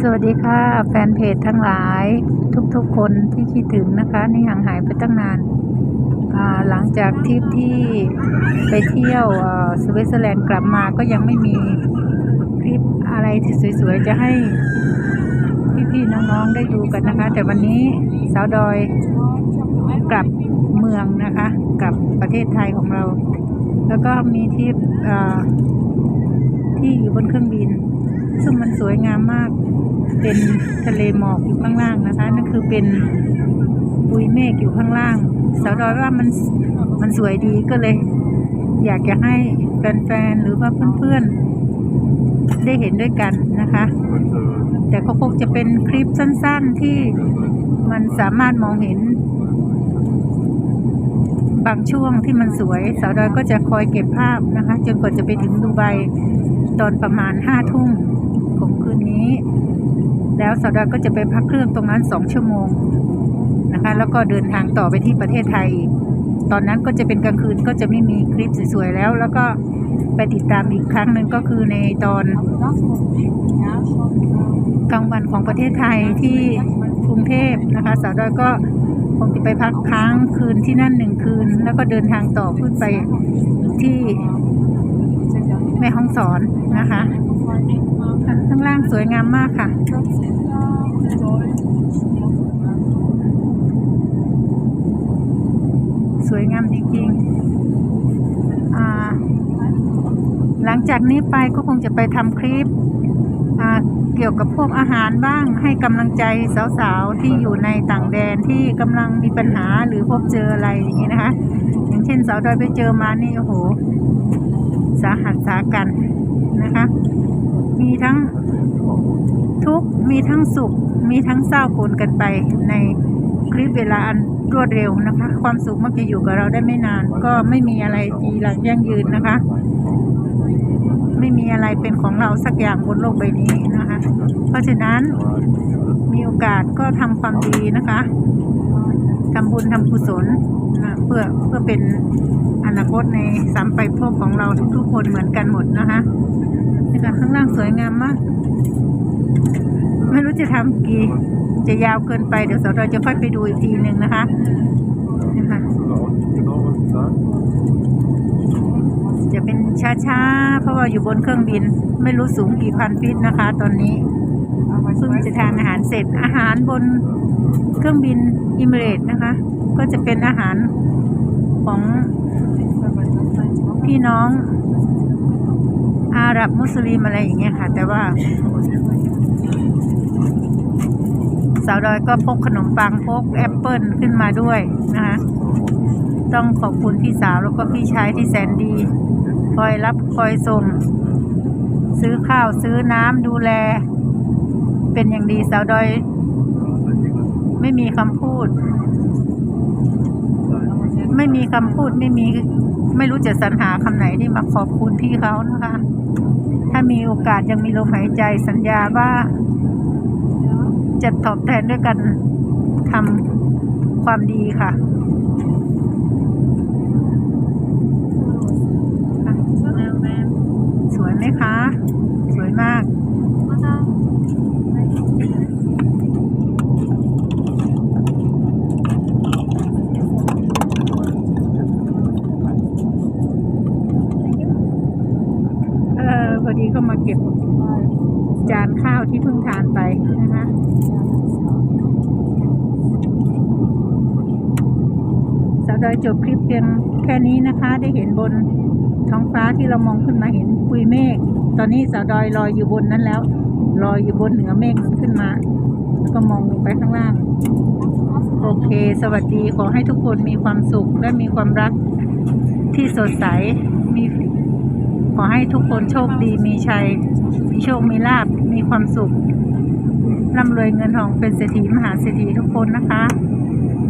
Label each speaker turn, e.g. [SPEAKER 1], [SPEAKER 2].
[SPEAKER 1] สวัสดีค่ะ แฟนเพจทั้งหลายทุกๆคนที่คิดถึงนะคะ นี่ห่างหายไปตั้งนาน หลังจากทริปที่ไปเที่ยวสวิตเซอร์แลนด์กลับมาก็ยังไม่มีคลิปอะไรที่สวยๆ จะให้พี่ๆน้องๆได้ดูกันนะคะ แต่วันนี้สาวดอยกลับเมืองนะคะกลับประเทศไทยของเรา แล้วก็มีทริปที่อยู่บนเครื่องบิน ซึ่งมันสวยงามมาก เป็นทะเลหมอกอยู่ข้างล่างนะคะ นั่นคือเป็นปุยเมฆอยู่ข้างล่าง สาวดอยว่ามันมันสวยดีก็เลย อยากจะให้แฟนๆ หรือว่าเพื่อนๆ ได้เห็นด้วยกันนะคะ แต่ก็คงจะเป็นคลิปสั้นๆที่มันสามารถมองเห็น บางช่วงที่มันสวย สาวดอยก็จะคอยเก็บภาพนะคะ จนกว่าจะไปถึงดูไบ ตอนประมาณห้าทุ่มของคืนนี้ แล้วสาวดอยก็จะไปพักเครื่องตรงนั้นสองชั่วโมงนะคะ แล้วก็เดินทางต่อไปที่ประเทศไทย ตอนนั้นก็จะเป็นกลางคืนก็จะไม่มีคลิปสวยๆแล้ว แล้วก็ไปติดตามอีกครั้งหนึ่งก็คือในตอนกลางวันของประเทศไทยที่กรุงเทพนะคะ สาวดอยก็คงจะไปพักค้างคืนที่นั่นหนึ่งคืน แล้วก็เดินทางต่อขึ้นไปที่ ม่ห้องสอนนะคะข้างล่างสวยงามมากค่ะ สวยงามจริงๆหลังจากนี้ไปก็คงจะไปทำคลิปเกี่ยวกับพวกอาหารบ้างให้กำลังใจสาวๆ ที่อยู่ในต่างแดนที่กำลังมีปัญหาหรือพบเจออะไรอย่างนี้นะคะ อย่างเช่นสาวดอยไปเจอมานี่โอ้โห สาหัสสากันนะคะ มีทั้งทุกข์มีทั้งสุข มีทั้งเศร้าปนกันไปในคลิปเวลาอันรวดเร็วนะคะ ความสุขมักจะอยู่กับเราได้ไม่นาน ก็ไม่มีอะไรจีรังยั่งยืนนะคะ ไม่มีอะไรเป็นของเราสักอย่างบนโลกใบนี้นะคะ เพราะฉะนั้นมีโอกาสก็ทำความดีนะคะทำบุญทำกุศล เพื่อเพื่อเป็นอนาคตในสามไปพบของเราทุกๆคนเหมือนกันหมดนะคะนี่ค่ะข้างล่างสวยงามมาก ไม่รู้จะทำกี่ จะยาวเกินไปเดี๋ยวสาวดอยจะค่อยไปดูอีกทีหนึ่งนะคะนะคะจะเป็นช้าๆ เพราะว่าอยู่บนเครื่องบิน ไม่รู้สูงกี่พันฟิตนะคะ ตอนนี้ เพิ่งจะทานอาหารเสร็จอาหารบนเครื่องบินอิมเรตนะคะ ก็จะเป็นอาหารของพี่น้องอาหรับมุสลิมอะไรอย่างเงี้ยค่ะ แต่ว่า สาวดอยก็พกขนมปังพกแอปเปิลขึ้นมาด้วยนะคะต้องขอบคุณพี่สาวแล้วก็พี่ชายที่แสนดี คอยรับคอยส่ง ซื้อข้าวซื้อน้ำดูแล เป็นอย่างดีสาวดอย ไม่มีคำพูด ไม่มีคำพูดไม่มี ไม่รู้จะสรรหาคำไหนที่มาขอบคุณพี่เขานะคะ ถ้ามีโอกาสยังมีลมหายใจสัญญาว่า จะตอบแทนด้วยกันทำความดีค่ะสวยไหมคะ สวยมาก พอดีก็มาเก็บจานข้าวที่เพิ่งทานไปนะคะสาวดอยจบคลิปเพียงแค่นี้นะคะ ได้เห็นบนท้องฟ้าที่เรามองขึ้นมาเห็นปุยเมฆตอนนี้สาวดอยลอยอยู่บนนั้นแล้ว ลอยอยู่บนเหนือเมฆขึ้นมา แล้วก็มองลงไปข้างล่าง โอเค สวัสดีขอให้ทุกคนมีความสุขและมีความรักที่สดใสมีขอให้ทุกคนโชคดีมีชัย มีโชคมีลาบมีความสุขร่ำรวยเงินทองเป็นเศรษฐีมหาเศรษฐีทุกคนนะคะ